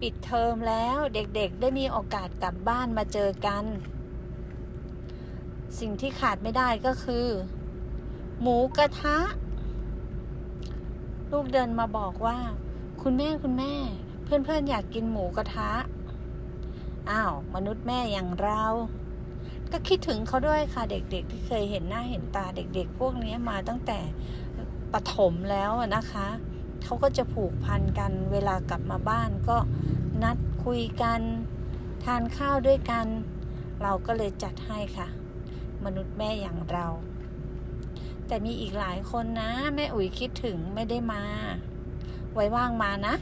ปิดเทอมแล้วเด็กๆได้มีโอกาสกลับบ้านมาเจอกัน สิ่งที่ขาดไม่ได้ก็คือ หมูกระทะ ลูกเดินมาบอกว่า คุณแม่คุณแม่ เพื่อนๆ อยากกินหมูกระทะ อ้าว มนุษย์แม่อย่างเรา ก็คิดถึงเขาด้วยค่ะเด็กๆ ที่เคยเห็นหน้าเห็นตาเด็กๆ พวกนี้มาตั้งแต่ปฐมแล้วนะคะ เขาก็จะผูกพันกัน เวลากลับมาบ้านก็นัดคุยกัน ทานข้าวด้วยกัน เราก็เลยจัดให้ค่ะ มนุษย์แม่อย่างเรา แต่มีอีกหลายคนนะ แม่อุ๋ยคิดถึงไม่ได้มา ไว้ว่างมานะ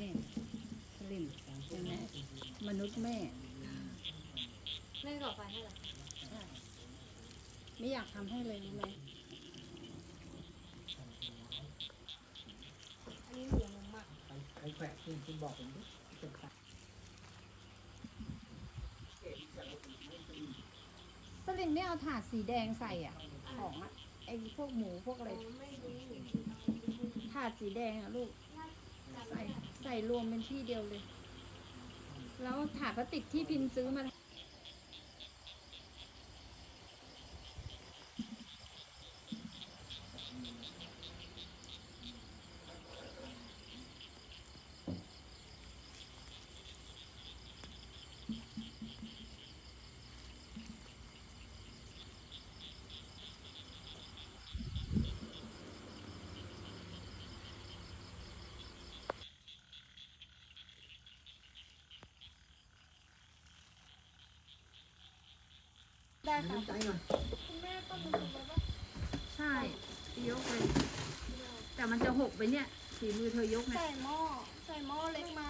นี่สลิมใช่ไหมมนุษย์แม่แม่ก่อไฟให้เหรอ ไม่อยากทำให้เลยรู้ไหมอันนี้เหลืองมากใครแขวะคุณคุณบอกผมดิเป็นใครสลิมไม่เอาถาดสีแดงใส่อะ ของอะไอ้พวกหมูพวกอะไรไม่รู้ถาดสีแดงอะลูก ใส่ใส่รวมเป็นที่เดียวเลย แล้วถาดพลาสติกที่พินซื้อมา ได้ค่ะน้ำใจหน่อยคุณแม่ต้องดูไปว่าใช่ยกเลย แต่มันจะหกไปเนี่ยฝีมือเธอยกไงใส่หม้อ ใส่หม้อเล็กมา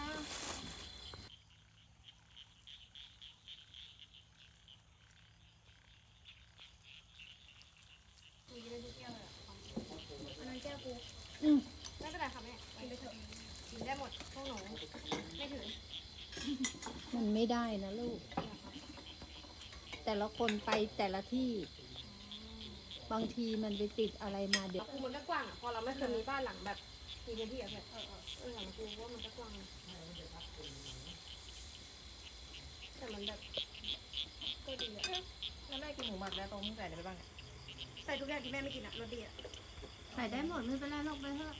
อันนั้นแก้วกูอืม ไม่เป็นไรค่ะแม่กินไปเถอะกินได้หมด พวกหนู ไม่ถือ มันไม่ได้นะลูก แต่ละคนไปแต่ละที่ บางทีมันไปติดอะไรมาเดี๋ยวกูมันก็กว้างอะพอเราไม่เคยมีบ้านหลังแบบมีพื้นที่อะแบบเออเออหลังกูว่ามันก็กว้างแต่มันแบบก็ดีอะแล้วแม่กินหมูหมักแล้วตรงที่ใส่อะไรไปบ้างอะใส่ทุกอย่างที่แม่ไม่กินอะรสดีอะใส่ได้หมดไม่เป็นไรลงไปเถอะ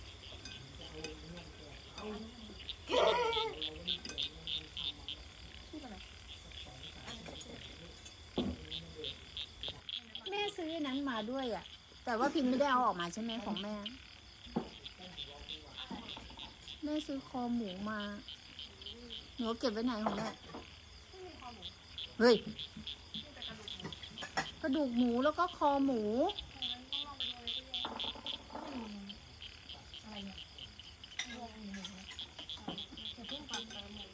ซื้ออันนั้นมาด้วยอะ แต่ว่าพิมพ์ไม่ได้เอาออกมาใช่ไหมของแม่ แม่ซื้อคอหมูมา หนูเอาเก็บไว้ไหนของแม่ เฮ้ย กระดูกหมูแล้วก็คอหมู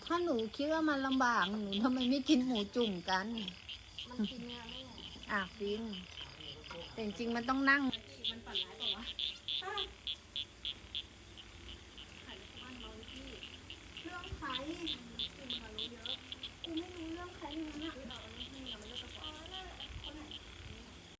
ถ้าหนูคิดว่ามันลำบาก หนูทำไมไม่กินหมูจุ่มกัน มันกินเนื้อไม่หมด อะฟิน แต่จริงมันต้องนั่ง มันปั่นร้ายป่าวะเครื่องไฟ